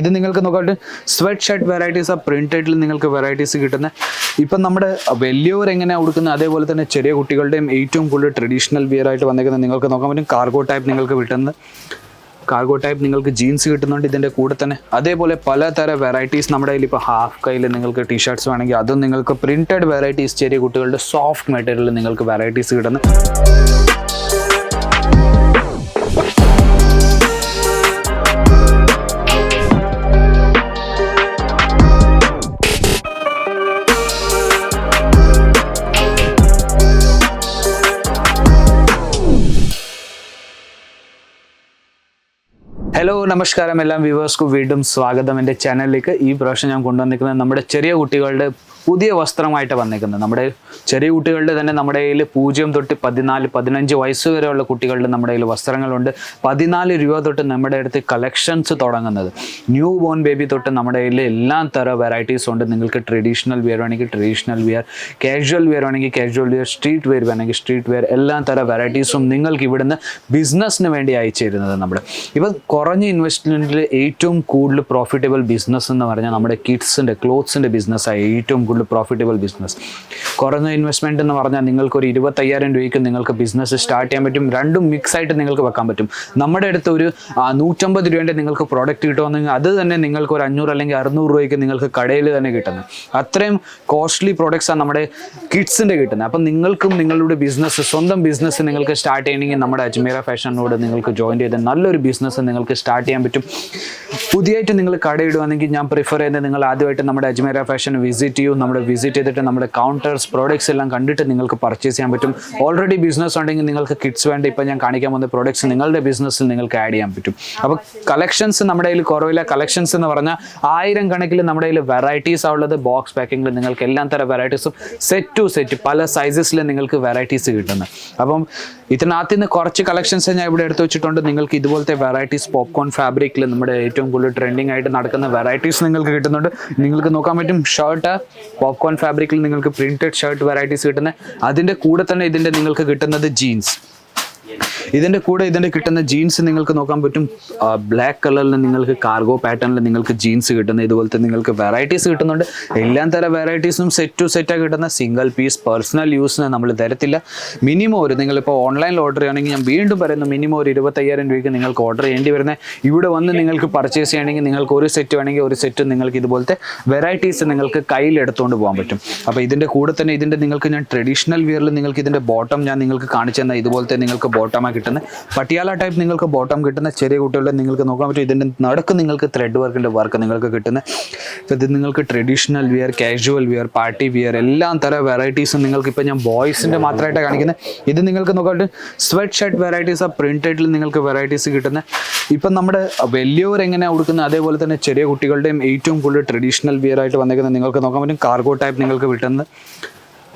ഇത് നിങ്ങൾക്ക് നോക്കാട്ട് sweat shirt varieties ആ പ്രിന്റഡിൽ നിങ്ങൾക്ക് വെറൈറ്റീസ് കിട്ടുന്ന ഇപ്പം നമ്മുടെ വലിയവർ എങ്ങനെയാണ് ഉടുക്കുന്നത്? അതേപോലെ തന്നെ ചെറിയ കുട്ടികളുടെയും ഏറ്റവും കൂടുതൽ ട്രഡീഷണൽ വിയർ ആയിട്ട് വന്നേക്കുന്നത് നിങ്ങൾക്ക് നോക്കാൻ പറ്റും. കാർഗോ ടൈപ്പ് നിങ്ങൾക്ക് കിട്ടുന്നത്. കാർഗോ ടൈപ്പ് നിങ്ങൾക്ക് ജീൻസ് കിട്ടുന്നുണ്ട് ഇതിന്റെ കൂടെ തന്നെ. അതേപോലെ പലതരം വെറൈറ്റീസ് നമ്മുടെ കയ്യിൽ ഇപ്പോൾ ഹാഫ് കയ്യിൽ നിങ്ങൾക്ക് ടീഷർട്ട്സ് വേണമെങ്കിൽ അതും നിങ്ങൾക്ക് പ്രിന്റഡ് വെറൈറ്റീസ് ചെറിയ കുട്ടികളുടെ സോഫ്റ്റ് മെറ്റീരിയൽ നിങ്ങൾക്ക് വെറൈറ്റീസ് കിട്ടുന്നു ഹലോ നമസ്കാരം. എല്ലാം വ്യൂവേഴ്സ്ക്ക് വീണ്ടും സ്വാഗതം. എന്റെ ചാനലിലേക്ക് ഈ പ്രാവശ്യം ഞാൻ കൊണ്ടുവന്നിരിക്കുന്നത് നമ്മുടെ ചെറിയ കുട്ടികളുടെ പുതിയ വസ്ത്രമായിട്ട് വന്നിരിക്കുന്നത്. നമ്മുടെ ചെറിയ കുട്ടികളുടെ തന്നെ നമ്മുടെ കയ്യിൽ പൂജ്യം തൊട്ട് പതിനാല് പതിനഞ്ച് വയസ്സ് വരെയുള്ള കുട്ടികളുടെ നമ്മുടെ കയ്യിൽ വസ്ത്രങ്ങളുണ്ട്. പതിനാല് രൂപ തൊട്ട് നമ്മുടെ അടുത്ത് കളക്ഷൻസ് തുടങ്ങുന്നത്. ന്യൂ ബോൺ ബേബി തൊട്ട് നമ്മുടെ കയ്യിൽ എല്ലാ തരം വെറൈറ്റീസ് ഉണ്ട്. നിങ്ങൾക്ക് ട്രഡീഷണൽ വിയർ വേണമെങ്കിൽ ട്രഡീഷണൽ വിയർ കാഷ്വൽ വിയർ വേണമെങ്കിൽ കാഷ്വൽ വെയർ സ്ട്രീറ്റ് വെയർ വേണമെങ്കിൽ സ്ട്രീറ്റ് വെയർ എല്ലാ തരം വെറൈറ്റീസും നിങ്ങൾക്ക് ഇവിടുന്ന് ബിസിനസ്സിന് വേണ്ടി അയച്ചു തരുന്നത് നമ്മുടെ. ഇപ്പം കുറഞ്ഞ ഇൻവെസ്റ്റ്മെന്റിൽ ഏറ്റവും കൂടുതൽ പ്രോഫിറ്റബിൾ ബിസിനസ് എന്ന് പറഞ്ഞാൽ നമ്മുടെ കിഡ്സിന്റെ ക്ലോത്ത്സിന്റെ ബിസിനസ്സായി ഏറ്റവും കൂടുതൽ പ്രോഫിറ്റബിൾ ബിസിനസ് കുറഞ്ഞ ഇൻവെസ്റ്റ്മെന്റ് എന്ന് പറഞ്ഞാൽ നിങ്ങൾക്ക് ഒരു ഇരുപത്തയ്യായിരം രൂപയ്ക്ക് നിങ്ങൾക്ക് ബിസിനസ് സ്റ്റാർട്ട് ചെയ്യാൻ പറ്റും. രണ്ടും മിക്സ് ആയിട്ട് നിങ്ങൾക്ക് വെക്കാൻ പറ്റും. നമ്മുടെ അടുത്ത് ഒരു നൂറ്റമ്പത് രൂപേന്റെ നിങ്ങൾക്ക് പ്രോഡക്റ്റ് കിട്ടുമെന്നെങ്കിൽ അത് തന്നെ നിങ്ങൾക്ക് ഒരു അഞ്ഞൂറ് അല്ലെങ്കിൽ അറുന്നൂറ് രൂപയ്ക്ക് നിങ്ങൾക്ക് കടയിൽ തന്നെ കിട്ടുന്നത്. അത്രയും കോസ്റ്റ്ലി പ്രോഡക്റ്റ്സാണ് നമ്മുടെ കിഡ്സിന്റെ കിട്ടുന്നത്. അപ്പം നിങ്ങൾക്കും നിങ്ങളുടെ ബിസിനസ് സ്വന്തം ബിസിനസ് നിങ്ങൾക്ക് സ്റ്റാർട്ട് ചെയ്യണമെങ്കിൽ നമ്മുടെ അജ്മീറ ഫാഷനോട് നിങ്ങൾക്ക് ജോയിൻ ചെയ്ത് നല്ലൊരു ബിസിനസ് നിങ്ങൾക്ക് സ്റ്റാർട്ട് ചെയ്യാൻ പറ്റും. പുതിയതായിട്ട് നിങ്ങൾ കടയിടുവാണെങ്കിൽ ഞാൻ പ്രിഫർ ചെയ്യുന്നത് നിങ്ങൾ ആദ്യമായിട്ട് നമ്മുടെ അജ്മീറ ഫാഷൻ വിസിറ്റ് ചെയ്യൂ. നമ്മുടെ വിസിറ്റ് ചെയ്തിട്ട് നമ്മുടെ കൗണ്ടേഴ്സ് പ്രോഡക്ട്സ് എല്ലാം കണ്ടിട്ട് നിങ്ങൾക്ക് പർച്ചേസ് ചെയ്യാൻ പറ്റും. ഓൾറെഡി ബിസിനസ് ഉണ്ടെങ്കിൽ നിങ്ങൾക്ക് കിഡ്സ് വേണ്ട. ഇപ്പം ഞാൻ കാണിക്കാൻ പോകുന്ന പ്രോഡക്ട്സ് നിങ്ങളുടെ ബിസിനസ്സിൽ നിങ്ങൾക്ക് ആഡ് ചെയ്യാൻ പറ്റും. അപ്പോൾ കളക്ഷൻസ് നമ്മുടെ കയ്യിൽ കുറവില്ല. കളക്ഷൻസ് എന്ന് പറഞ്ഞാൽ ആയിരം കണക്കിൽ നമ്മുടെ കയ്യിൽ വെറൈറ്റീസ് ഉള്ളത്. ബോക്സ് പാക്കിങ്ങിൽ നിങ്ങൾക്ക് എല്ലാം തരം വെറൈറ്റീസും സെറ്റ് ടു സെറ്റ് പല സൈസസിൽ നിങ്ങൾക്ക് വെറൈറ്റീസ് കിട്ടുന്നത് അപ്പം ഇതിനകത്ത് നിന്ന് കുറച്ച് കളക്ഷൻസ് ഞാൻ ഇവിടെ എടുത്തു വെച്ചിട്ടുണ്ട്. നിങ്ങൾക്ക് ഇതുപോലത്തെ വെറൈറ്റീസ് പോപ്കോൺ ഫാബ്രിക്കിൽ നമ്മുടെ ഏറ്റവും കൂടുതൽ ട്രെൻഡിങ് ആയിട്ട് നടക്കുന്ന വെറൈറ്റീസ് നിങ്ങൾക്ക് കിട്ടുന്നുണ്ട്. നിങ്ങൾക്ക് നോക്കാൻ പറ്റും. ഷർട്ട് പോപ്കോൺ ഫാബ്രിക്കിൽ നിങ്ങൾക്ക് പ്രിന്റഡ് ഷർട്ട് വെറൈറ്റീസ് കിട്ടുന്നത് അതിന്റെ കൂടെ തന്നെ ഇതിന്റെ നിങ്ങൾക്ക് കിട്ടുന്നത് ജീൻസ് ഇതിന്റെ കൂടെ ഇതിന്റെ കിട്ടുന്ന ജീൻസ് നിങ്ങൾക്ക് നോക്കാൻ പറ്റും. ബ്ലാക്ക് കളറിൽ നിങ്ങൾക്ക് കാർഗോ പാറ്റേണിൽ നിങ്ങൾക്ക് ജീൻസ് കിട്ടുന്ന ഇതുപോലത്തെ നിങ്ങൾക്ക് വെറൈറ്റീസ് കിട്ടുന്നുണ്ട്. എല്ലാം തരം വെറൈറ്റീസും സെറ്റ് ടു സെറ്റാണ് കിട്ടുന്ന സിംഗിൾ പീസ് പേഴ്സണൽ യൂസിന് നമ്മൾ തരത്തില്ല. മിനിമം ഒരു നിങ്ങളിപ്പോൾ ഓൺലൈനിൽ ഓർഡർ ചെയ്യുകയാണെങ്കിൽ ഞാൻ വീണ്ടും പറയുന്നു മിനിമം ഒരു ഇരുപത്തയ്യായിരം രൂപയ്ക്ക് നിങ്ങൾക്ക് ഓർഡർ ചെയ്യേണ്ടി വരുന്നത് ഇവിടെ വന്ന് നിങ്ങൾക്ക് പർച്ചേസ് ചെയ്യണമെങ്കിൽ നിങ്ങൾക്ക് ഒരു സെറ്റ് വേണമെങ്കിൽ ഒരു സെറ്റ് നിങ്ങൾക്ക് ഇതുപോലത്തെ വെറൈറ്റീസ് നിങ്ങൾക്ക് കയ്യിൽ എടുത്തുകൊണ്ട് പോകാൻ പറ്റും. അപ്പോൾ ഇതിന്റെ കൂടെ തന്നെ ഇതിന്റെ നിങ്ങൾക്ക് ഞാൻ ട്രഡീഷണൽ വിയറിൽ നിങ്ങൾക്ക് ഇതിന്റെ ബോട്ടം ഞാൻ നിങ്ങൾക്ക് കാണിച്ചു തന്നാൽ ഇതുപോലത്തെ നിങ്ങൾക്ക് ബോട്ടമാണ് കിട്ടുന്നത് പട്ടിയാല ടൈപ്പ് നിങ്ങൾക്ക് ബോട്ടം കിട്ടുന്ന. ചെറിയ കുട്ടികളുടെ നിങ്ങൾക്ക് നോക്കാൻ പറ്റും. ഇതിന്റെ നടുക്ക് നിങ്ങൾക്ക് ത്രെഡ് വർക്കിന്റെ വർക്ക് നിങ്ങൾക്ക് കിട്ടുന്നത് ഇത് നിങ്ങൾക്ക് traditional wear casual wear party wear എല്ലാം തരം വെറൈറ്റീസും നിങ്ങൾക്ക് ഇപ്പോൾ ഞാൻ ബോയ്സിന്റെ മാത്രമായിട്ട് കാണിക്കുന്നത് ഇത് നിങ്ങൾക്ക് നോക്കാട്ട് സ്വെറ്റ് ഷർട്ട് വെറൈറ്റീസ് ആ പ്രിന്റഡിൽ നിങ്ങൾക്ക് വെറൈറ്റീസ് കിട്ടുന്നത് ഇപ്പം നമ്മുടെ വലിയവർ എങ്ങനെയാണ് കൊടുക്കുന്നത് അതേപോലെ തന്നെ ചെറിയ കുട്ടികളുടെയും ഏറ്റവും കൂടുതൽ ട്രഡീഷണൽ വിയർ ആയിട്ട് വന്നേക്കുന്നത് നിങ്ങൾക്ക് നോക്കാൻ പറ്റും. കാർഗോ ടൈപ്പ് നിങ്ങൾക്ക് കിട്ടുന്നത്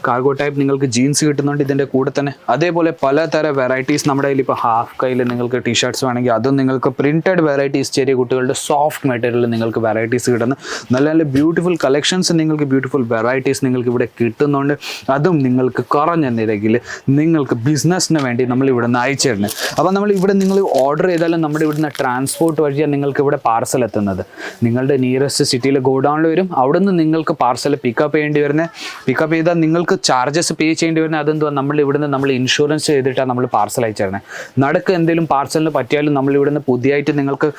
കാർഗോ ടൈപ്പ് നിങ്ങൾക്ക് ജീൻസ് കിട്ടുന്നുണ്ട് ഇതിന്റെ കൂടെ തന്നെ. അതേപോലെ പലതരം വെറൈറ്റീസ് നമ്മുടെ കയ്യിൽ ഇപ്പോൾ ഹാഫ് കയ്യിൽ നിങ്ങൾക്ക് ടീഷർട്ട്സ് വേണമെങ്കിൽ അതും നിങ്ങൾക്ക് പ്രിന്റഡ് വെറൈറ്റീസ് ചെറിയ കുട്ടികളുടെ സോഫ്റ്റ് മെറ്റീരിയൽ നിങ്ങൾക്ക് വെറൈറ്റീസ് കിട്ടുന്നു. നല്ല നല്ല ബ്യൂട്ടിഫുൾ കളക്ഷൻസ് നിങ്ങൾക്ക് ബ്യൂട്ടിഫുൾ വെറൈറ്റീസ് നിങ്ങൾക്ക് ഇവിടെ കിട്ടുന്നുണ്ട്. അതും നിങ്ങൾക്ക് കുറഞ്ഞ നിരക്കിൽ നിങ്ങൾക്ക് ബിസിനസ്സിന് വേണ്ടി നമ്മൾ ഇവിടെ നിന്ന് അയച്ചു തരുന്നത് അപ്പോൾ നമ്മൾ ഇവിടെ നിങ്ങൾ ഓർഡർ ചെയ്താലും നമ്മുടെ ഇവിടുന്ന് ട്രാൻസ്പോർട്ട് വഴിയാണ് നിങ്ങൾക്ക് ഇവിടെ പാർസൽ എത്തുന്നത്. നിങ്ങളുടെ നിയറസ്റ്റ് സിറ്റിയിൽ ഗോഡൗണിൽ വരും. അവിടുന്ന് നിങ്ങൾക്ക് പാർസൽ പിക്കപ്പ് ചെയ്യേണ്ടി വരുന്നത് പിക്കപ്പ് ചെയ്താൽ നിങ്ങൾക്ക് ചാർജസ് പേ ചെയ്യേണ്ടി വരുന്നത് അതെന്തുവാ? നമ്മൾ ഇവിടുന്ന് നമ്മൾ ഇൻഷുറൻസ് ചെയ്തിട്ടാണ് നമ്മൾ പാർസൽ അയച്ചു തരുന്നത് നടക്ക് എന്തെങ്കിലും പാർസലിന് പറ്റിയാലും നമ്മൾ ഇവിടുന്ന് പുതിയതായിട്ട് നിങ്ങൾക്ക്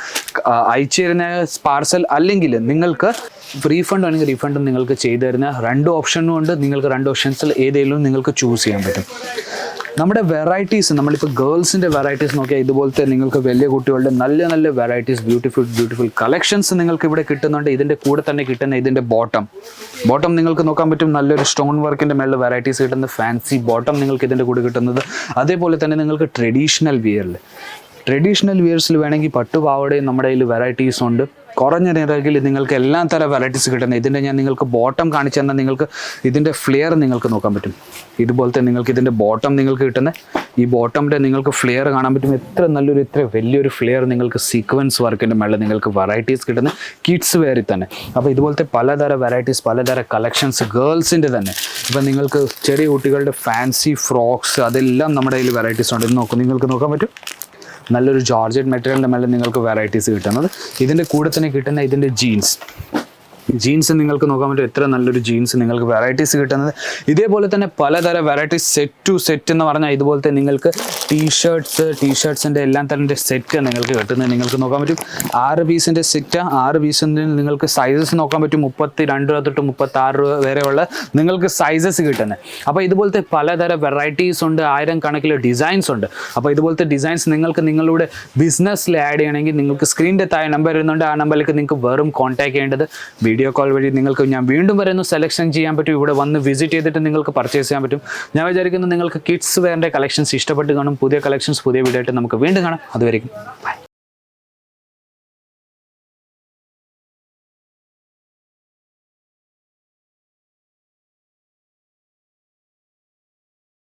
അയച്ചു തരുന്ന പാർസൽ അല്ലെങ്കിൽ നിങ്ങൾക്ക് റീഫണ്ട് ആണെങ്കിൽ റീഫണ്ടും നിങ്ങൾക്ക് ചെയ്തു തരുന്ന രണ്ട് ഓപ്ഷനും ഉണ്ട്. നിങ്ങൾക്ക് രണ്ട് ഓപ്ഷൻസിൽ ഏതെങ്കിലും നിങ്ങൾക്ക് ചൂസ് ചെയ്യാൻ പറ്റും. നമ്മുടെ വെറൈറ്റീസ് നമ്മളിപ്പോൾ ഗേൾസിന്റെ വെറൈറ്റീസ് നോക്കിയാൽ ഇതുപോലത്തെ നിങ്ങൾക്ക് വലിയ കുട്ടികളുടെ നല്ല നല്ല വെറൈറ്റീസ് ബ്യൂട്ടിഫുൾ ബ്യൂട്ടിഫുൾ കളക്ഷൻസ് നിങ്ങൾക്ക് ഇവിടെ കിട്ടുന്നുണ്ട്. ഇതിന്റെ കൂടെ തന്നെ കിട്ടുന്ന ഇതിന്റെ ബോട്ടം ബോട്ടം നിങ്ങൾക്ക് നോക്കാൻ പറ്റും നല്ലൊരു സ്റ്റോൺ വർക്കിന്റെ മേളിൽ വെറൈറ്റീസ് കിട്ടുന്ന ഫാൻസി ബോട്ടം നിങ്ങൾക്ക് ഇതിന്റെ കൂടെ കിട്ടുന്നത്. അതേപോലെ തന്നെ നിങ്ങൾക്ക് ട്രഡീഷണൽ വിയറിൽ ട്രഡീഷണൽ വിയേഴ്സിൽ വേണമെങ്കിൽ പട്ടുപാവടയും നമ്മുടെ കയ്യിൽ വെറൈറ്റീസ് ഉണ്ട്. കുറഞ്ഞ നിരക്കിൽ നിങ്ങൾക്ക് എല്ലാ തരം വെറൈറ്റീസ് കിട്ടുന്നത് ഇതിന്റെ ഞാൻ നിങ്ങൾക്ക് ബോട്ടം കാണിച്ചു തന്നാൽ നിങ്ങൾക്ക് ഇതിന്റെ ഫ്ലെയർ നിങ്ങൾക്ക് നോക്കാൻ പറ്റും. ഇതുപോലത്തെ നിങ്ങൾക്ക് ഇതിന്റെ ബോട്ടം നിങ്ങൾക്ക് കിട്ടുന്ന ഈ ബോട്ടമിന്റെ നിങ്ങൾക്ക് ഫ്ലെയർ കാണാൻ പറ്റും. എത്ര നല്ലൊരു ഇത്ര വലിയൊരു ഫ്ലെയർ നിങ്ങൾക്ക് സീക്വൻസ് വർക്കിന്റെ മേളിൽ നിങ്ങൾക്ക് വെറൈറ്റീസ് കിട്ടുന്ന കിഡ്സ് വെയറിൽ തന്നെ. അപ്പോൾ ഇതുപോലത്തെ പലതരം വെറൈറ്റീസ് പലതരം കളക്ഷൻസ് ഗേൾസിന്റെ തന്നെ. ഇപ്പം നിങ്ങൾക്ക് ചെറിയ കുട്ടികളുടെ ഫാൻസി ഫ്രോക്സ് അതെല്ലാം നമ്മുടെ കയ്യിൽ വെറൈറ്റീസ് ഉണ്ട്. ഇത് നോക്കും നിങ്ങൾക്ക് നോക്കാൻ പറ്റും. നല്ലൊരു ജോർജറ്റ് മെറ്റീരിയലിന്റെ മേലെ നിങ്ങൾക്ക് വെറൈറ്റീസ് കിട്ടുന്നത്. ഇതിന്റെ കൂടെ തന്നെ കിട്ടുന്ന ഇതിന്റെ ജീൻസ് ജീൻസ് നിങ്ങൾക്ക് നോക്കാൻ പറ്റും. എത്ര നല്ലൊരു ജീൻസ് നിങ്ങൾക്ക് വെറൈറ്റീസ് കിട്ടുന്നത്. ഇതേപോലെ തന്നെ പലതരം വെറൈറ്റീസ് സെറ്റ് ടു സെറ്റ് എന്ന് പറഞ്ഞാൽ ഇതുപോലത്തെ നിങ്ങൾക്ക് ടീഷർട്ട്സ് ടീഷർട്ട്സിന്റെ എല്ലാം തരന്റെ സെറ്റ് നിങ്ങൾക്ക് കിട്ടുന്നത്. നിങ്ങൾക്ക് നോക്കാൻ പറ്റും. ആറ് പീസിന്റെ സെറ്റ് ആറ് പീസിന്റെ നിങ്ങൾക്ക് സൈസസ് നോക്കാൻ പറ്റും. മുപ്പത്തി രണ്ട് രൂപ തൊട്ട് മുപ്പത്തി ആറ് രൂപ വരെയുള്ള നിങ്ങൾക്ക് സൈസസ് കിട്ടുന്നത് അപ്പോൾ ഇതുപോലത്തെ പലതരം വെറൈറ്റീസ് ഉണ്ട്. ആയിരം കണക്കിൽ ഡിസൈൻസ് ഉണ്ട്. അപ്പോൾ ഇതുപോലത്തെ ഡിസൈൻസ് നിങ്ങൾക്ക് നിങ്ങളുടെ ബിസിനസ്സിൽ ആഡ് ചെയ്യണമെങ്കിൽ നിങ്ങൾക്ക് സ്ക്രീനിന്റെ താഴെ നമ്പർ വരുന്നുണ്ട്. ആ നമ്പറിലേക്ക് നിങ്ങൾക്ക് വെറും കോൺടാക്ട് ചെയ്യേണ്ടത്. വീഡിയോ കോൾ വഴി നിങ്ങൾക്ക് ഞാൻ വീണ്ടും വരുന്നു സെലക്ഷൻ ചെയ്യാൻ പറ്റും ഇവിടെ വന്ന് വിസിറ്റ് ചെയ്തിട്ട് നിങ്ങൾക്ക് പർച്ചേസ് ചെയ്യാൻ പറ്റും. ഞാൻ വിചാരിക്കുന്നു നിങ്ങൾക്ക് കിഡ്സ് വേറെ കളക്ഷൻസ് ഇഷ്ടപ്പെട്ട് കാണും പുതിയ കളക്ഷൻസ് പുതിയ വീഡിയോ ആയിട്ട് നമുക്ക് വീണ്ടും കാണാം. അതുവരെയും ബൈ